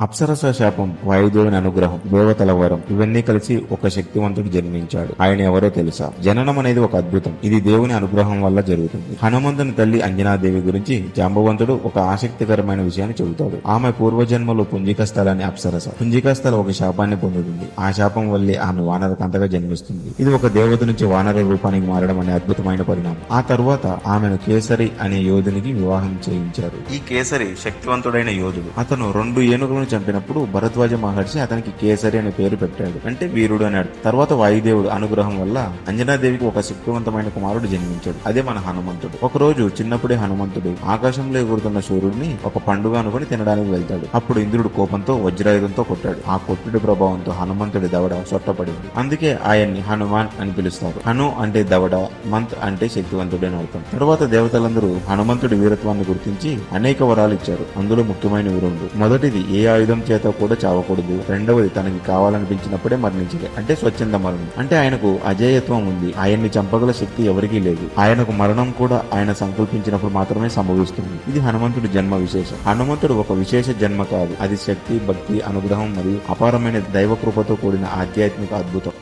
అప్సరస శాపం వాయుదేవుని అనుగ్రహం దేవతల వరం ఇవన్నీ కలిసి ఒక శక్తివంతుడు జన్మించాడు. ఆయన ఎవరో తెలుసా? జననం అనేది ఒక అద్భుతం. ఇది దేవుని అనుగ్రహం వల్ల జరుగుతుంది. హనుమంతుని తల్లి అంజనాదేవి గురించి జాంబవంతుడు ఒక ఆసక్తికరమైన విషయాన్ని చెబుతాడు. ఆమె పూర్వజన్మలో పుంజిక స్థలాన్ని అప్సరస. పుంజిక స్థల ఒక శాపాన్ని పొందుతుంది. ఆ శాపం వల్లే ఆమె వానరకంతగా జన్మిస్తుంది. ఇది ఒక దేవత నుంచి వానర రూపానికి మారడం అనే అద్భుతమైన పరిణామం. ఆ తరువాత ఆమెను కేసరి అనే యోధునికి వివాహం చేయించారు. ఈ కేసరి శక్తివంతుడైన యోధుడు. అతను రెండు ఏనుగులను చంపినప్పుడు భరద్వాజ మహర్షి అతనికి కేసరి అనే పేరు పెట్టాడు. అంటే వీరుడు అన్నాడు తర్వాత వాయుదేవుడు అనుగ్రహం వల్ల అంజనాదేవికి ఒక శక్తివంతమైన కుమారుడు జన్మించాడు. అదే మన హనుమంతుడు. ఒక రోజు చిన్నప్పుడే హనుమంతుడు ఆకాశంలో ఎగురుతున్న సూర్యుడిని ఒక పండుగ అనుకుని తినడానికి వెళ్తాడు. అప్పుడు ఇంద్రుడు కోపంతో వజ్రాయుధంతో కొట్టాడు. ఆ కొట్టుడి ప్రభావంతో హనుమంతుడి దవడ సొట్టపడింది. అందుకే ఆయన్ని హనుమాన్ అని పిలుస్తారు. హను అంటే దవడ మంత్ అంటే శక్తివంతుడు అని అర్థం. తర్వాత దేవతలందరూ హనుమంతుడి వీరత్వాన్ని గుర్తించి అనేక వరాలు ఇచ్చారు. అందులో ముఖ్యమైన రెండు. మొదటిది ఏ ఆయుధం చేత కూడా చావకూడదు. రెండవది తనకి కావాలనిపించినప్పుడే మరణించాలి అంటే స్వచ్ఛంద మరణం. అంటే ఆయనకు అజేయత్వం ఉంది. ఆయన్ని చంపగల శక్తి ఎవరికీ లేదు. ఆయనకు మరణం కూడా ఆయన సంకల్పించినప్పుడు మాత్రమే సంభవిస్తుంది. ఇది హనుమంతుడి జన్మ విశేషం. హనుమంతుడు ఒక విశేష జన్మ కాదు. అది శక్తి భక్తి అనుగ్రహం మరియు అపారమైన దైవ కృపతో కూడిన ఆధ్యాత్మిక అద్భుతం.